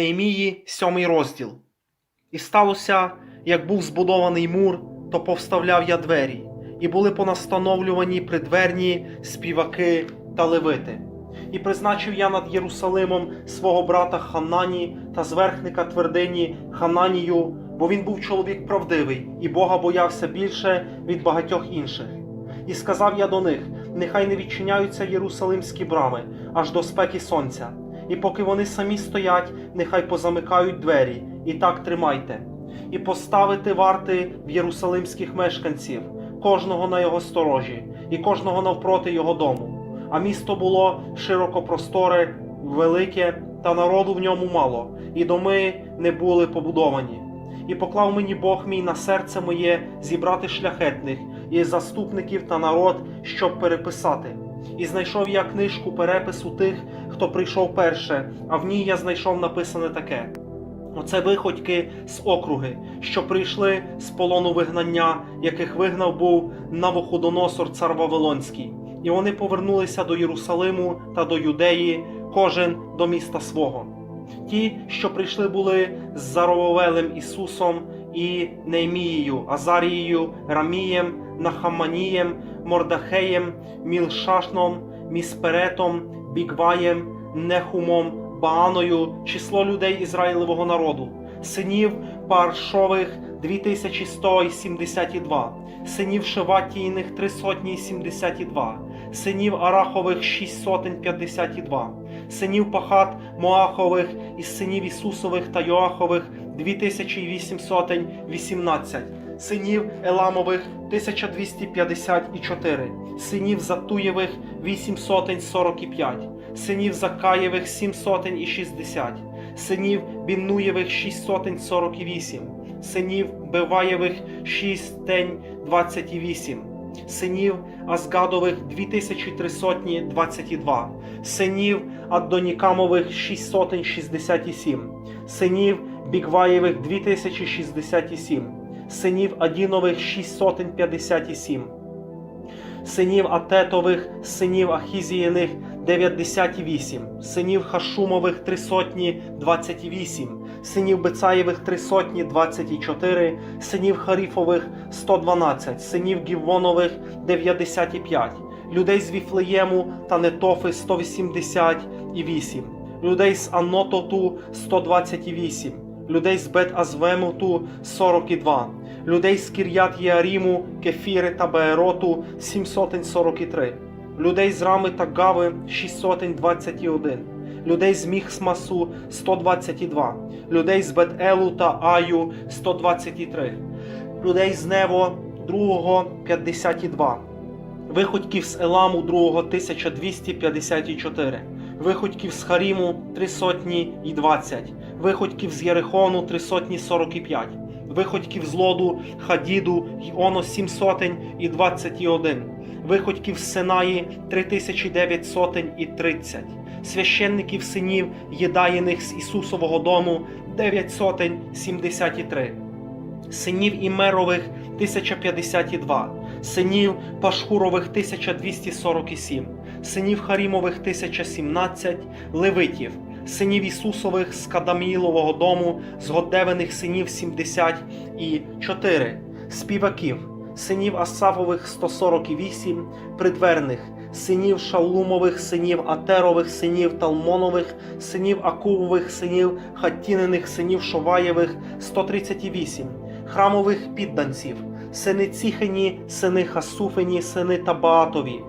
Неемії, сьомий розділ. І сталося, як був збудований мур, то повставляв я двері, і були понастановлювані придверні співаки та левити. І призначив я над Єрусалимом свого брата Ханані та зверхника твердині Хананію, бо він був чоловік правдивий, і Бога боявся більше від багатьох інших. І сказав я до них: нехай не відчиняються єрусалимські брами аж до спеки сонця. І поки вони самі стоять, нехай позамикають двері, і так тримайте, і поставити варти в єрусалимських мешканців, кожного на його сторожі, і кожного навпроти його дому. А місто було широкопросторе, велике, та народу в ньому мало, і доми не були побудовані. І поклав мені Бог мій на серце моє зібрати шляхетних і заступників та народ, щоб переписати. І знайшов я книжку перепису тих, хто прийшов перше, а в ній я знайшов написане таке: Оце виходьки з округи, що прийшли з полону вигнання, яких вигнав був Навуходоносор цар Вавилонський. І вони повернулися до Єрусалиму та до Юдеї, кожен до міста свого. Ті, що прийшли, були з Зарововелем Ісусом і Неемією, Азарією, Рамієм, Нахаманієм, Мордахеєм, Мілшашном, Місперетом, Бігваєм, Нехумом, Бааною, число людей Ізраїлевого народу, синів Паршових 2172, синів Шеватійних 372, синів Арахових 652, синів Пахат Моахових із синів Ісусових та Йоахових 2818, синів Еламових 1254, синів Затуєвих 845, синів Закаєвих 760, синів Біннуєвих 648, синів Беваєвих 628, синів Азгадових 2322, синів Аддонікамових 667, синів Бігваєвих 2067, синів Адінових 657, синів Атетових, синів Ахізіїних 98, синів Хашумових 328, синів Бецаєвих 324, синів Харіфових 112, синів Гіввонових 95, людей з Віфлеєму та Нетофи 188, людей з Анототу 128, людей з Бет Азвемуту 42, людей з Кір'ят Єаріму, Кефіри та Беероту 743, людей з Рами та Гави 621, людей з Міхсмасу 122, людей з Бет-Елу та Аю 123, людей з Нево 2 52, виходьків з Еламу 2 1254, виходьків з Харіму 3 сотні і 20, виходьків з Єрихону 3 сотні 45, виходьків з Лоду, Хадіду й Оно 7 сотень і 21, виходьків з Синаї 3900 сотень і 30, священників синів Єдаїних з Ісусового дому 9 сотень 73, синів Імерових 1052, синів Пашхурових 1247, синів Харімових 1017, левитів, синів Ісусових з Кадаміїлового дому, згодеваних синів 74, співаків, синів Асавових 148, придверних, синів Шалумових, синів Атерових, синів Талмонових, синів Акувових, синів Хаттінених, синів Шоваєвих 138, храмових підданців, сини Ціхені, сини Хасуфені, сини Табаатові,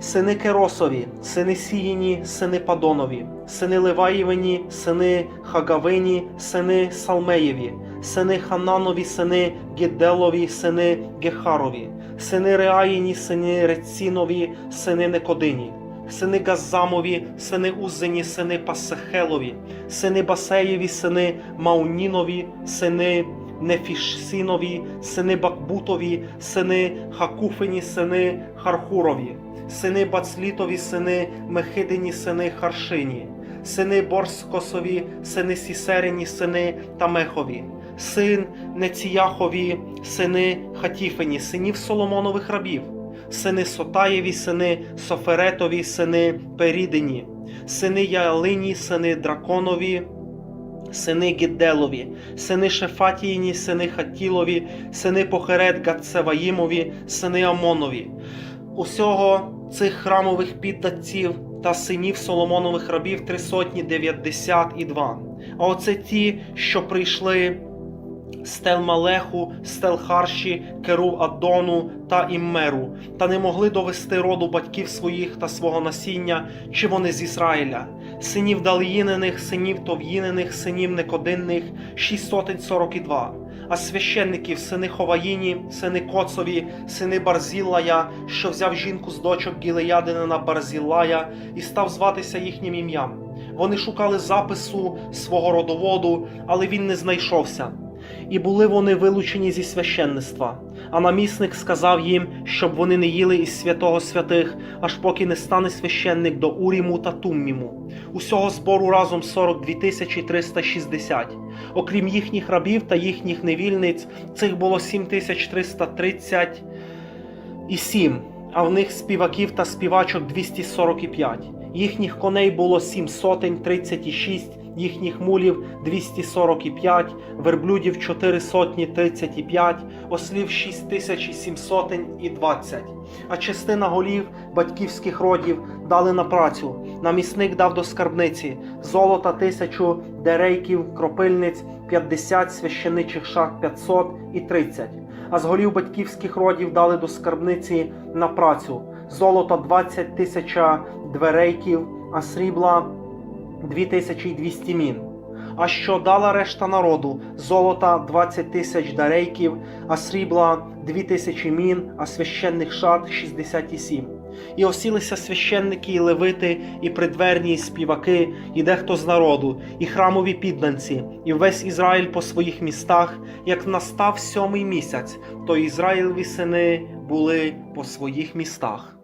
сини Керосові, сини Сіїні, сини Падонові, сини Леваєвені, сини Хагавині, сини Салмеєві, сини Хананові, сини Геделові, сини Гехарові, сини Реаїні, сини Рецінові, сини Некодині, сини Газамові, сини Уззені, сини Пасехелові, сини Басеєві, сини Маунінові, сини Нефішсинові, сини Бакбутові, сини Хакуфені, сини Хархурові, сини Бацлітові, сини Мехидині, сини Харшині, сини Борскосові, сини Сісерені, сини Тамехові, син Неціяхові, сини Хатіфені, синів Соломонових рабів, сини Сотаєві, сини Соферетові, сини Перідині, сини Яалині, сини Драконові, сини Гідделові, сини Шефатіїні, сини Хатілові, сини Похерет Гацеваїмові, сини Амонові. Усього цих храмових піддатців та синів Соломонових рабів три сотні дев'ятдесят і два. А оце ті, що прийшли з Телмалеху, з Телхарші, Керу Адону та Іммеру, та не могли довести роду батьків своїх та свого насіння, чи вони з Ізраїля, синів Даліїнених, синів Тов'їнених, синів Некодинних, шість сотень сорок і два. А священників сини Ховаїні, сини Коцові, сини Барзілая, що взяв жінку з дочок Гілеядинина Барзілая і став зватися їхнім ім'ям. Вони шукали запису свого родоводу, але він не знайшовся. І були вони вилучені зі священництва. А намісник сказав їм, щоб вони не їли із святого святих, аж поки не стане священник до Уріму та Тумміму. Усього збору разом 42 тисячі 360. Окрім їхніх рабів та їхніх невільниць, цих було 7330 і 7, а в них співаків та співачок 245. Їхніх коней було 7 сотень 36, їхніх мулів 245, верблюдів 4 сотні 35, ослів 6 тисяч і 7 сотень і 20. А частина голів батьківських родів дали на працю. Намісник дав до скарбниці золота тисячу, дерейків, кропильниць 50, священичих шах 500 і 30. А з голів батьківських родів дали до скарбниці на працю золота 20 тисяча дверейків, а срібла 2200 мін. А що дала решта народу? Золота 20 тисяч дарейків, а срібла 2000 мін, а священних шат 67. І осілися священники і левити, і придверні, і співаки, і дехто з народу, і храмові підданці, і весь Ізраїль по своїх містах, як настав сьомий місяць, то Ізраїлеві сини були по своїх містах.